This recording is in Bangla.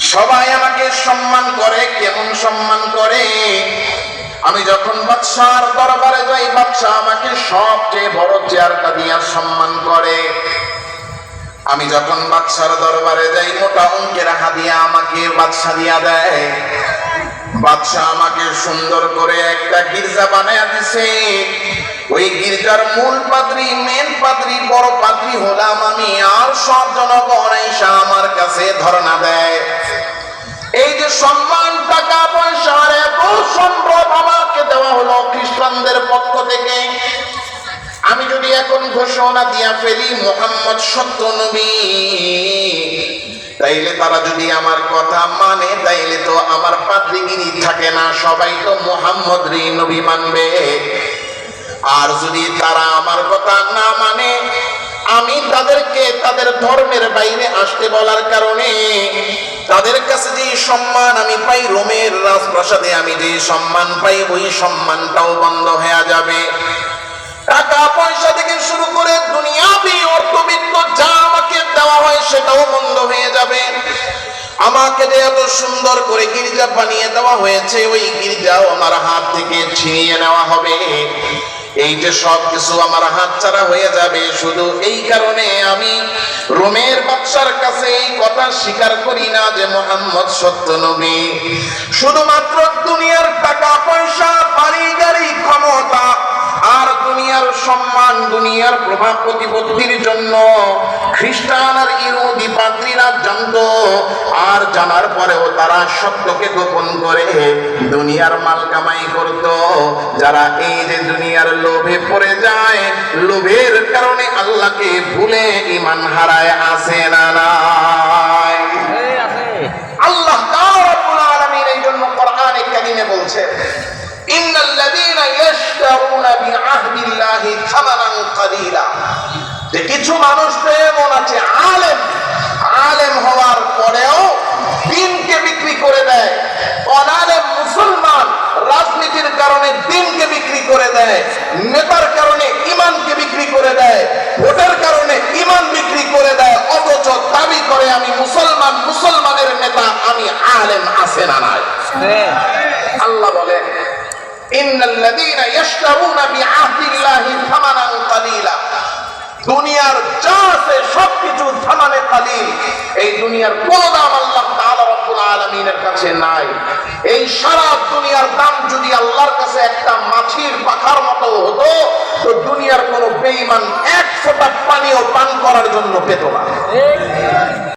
সবাই আমাকে সম্মান করে, কেমন সম্মান করে? আমি যখন বাদশার দরবারে যাই, বাদশাহ আমাকে সবচেয়ে বড় চেয়ারটা দিয়া সম্মান করে। আমি যখন বাদশার দরবারে যাই, মোটা অঙ্কের হাদিয়া আমাকে বাদশা দিয়া দেয়। বাদশাহ আমাকে সুন্দর করে একটা গির্জা বানায় দিছে। ওই গির্জার মূল পাদ্রী মেন পাদ্রী, বড় পাদ্রী হলাম আমি। আর সব জনগণ কাছে ধর্ণা দেয়। এই যে সম্মান, টাকা পয়সার এত সম্ভব আমাকে দেওয়া হলো খ্রিস্টানদের পক্ষ থেকে। আমি যদি এখন ঘোষণা দিয়া ফেলি, মোহাম্মদ সত্য নবী, তাইলে তারা যদি আমার কথা মানে তাইলে তো আমার পাত্রীগিরি থাকে না, সবাই তো মোহাম্মদ রে নবী মানবে। আর যদি তারা আমার কথা না মানে আমি তাদেরকে, তাদের ধর্মের বাইরে আসতে বলার কারণে তাদের কাছে যে সম্মান আমি পাই, রোমের রাজপ্রাসাদে আমি যে সম্মান পাই, ওই সম্মানটাও বন্ধ হয়ে যাবে। টাকা পয়সা থেকে শুরু করে দুনিয়াবি অর্থবিত্ত যা আমাকে দেওয়া হয় সেটাও বন্ধ হয়ে যাবে। আমাকে যে এত সুন্দর করে গির্জা বানিয়ে দেওয়া হয়েছে, ওই গির্জাও আমার হাত থেকে ছিনিয়ে নেওয়া হবে। এই যে সব কিছু আমার হাত ছাড়া হয়ে যাবে, শুধু এই কারণে আমি রোমের বাদশার কাছে এই কথা স্বীকার করি না যে মোহাম্মদ সত্য নবী। শুধুমাত্র দুনিয়ার টাকা, পয়সা, বাড়ি, গাড়ি, ক্ষমতা আর দুনিয়ার সম্মান, দুনিয়ার প্রভাব প্রতিপত্তির জন্য খ্রিস্টান আর ইহুদি পাদ্রীরা জানত আর জানার পরেও তারা সত্যকে গোপন করে দুনিয়ার মাল কামাই করত। যারা এই যে দুনিয়ার লোভে পড়ে যায়, লোভের কারণে আল্লাহকে ভুলে ইমান হারায় আসে না নাই? আল্লাহ রাব্বুল আলামিন এই জন্য কোরআনে কারিমে বলছেন ইন্নাল্লাযীনা ইয়াশতারুনা বিআহদিল্লাহি থামানান কালীলা। যে কিছু মানুষ এমন আছে আলেম আলেম হওয়ার পরেও দিনকে বিক্রি করে দেয়। অনালেম মুসলমান রাজনীতির কারণে দিনকে বিক্রি করে দেয়। নেতার কারণে ইমানকে বিক্রি করে দেয় ভোটের কারণে ইমান বিক্রি করে দেয় অথচ দাবি করে আমি মুসলমান মুসলমানের নেতা আমি আলেম আছে না নাই? আল্লাহ বলে ইন্নাল্লাযীনা ইয়াশতারুনা বিআহদিল্লাহি থামানান কালীলা। দুনিয়ার যা আছে সবকিছু থামানে কালিল। এই দুনিয়ার কোন দাম আল্লাহ তাআলা রব্বুল আলামিনের কাছে নাই। এই সারা দুনিয়ার দাম যদি আল্লাহর কাছে একটা মাছির পাখার মতো হতো তো দুনিয়ার কোন বেঈমান এক ফোঁটা পানিও পান করার জন্য পেত না।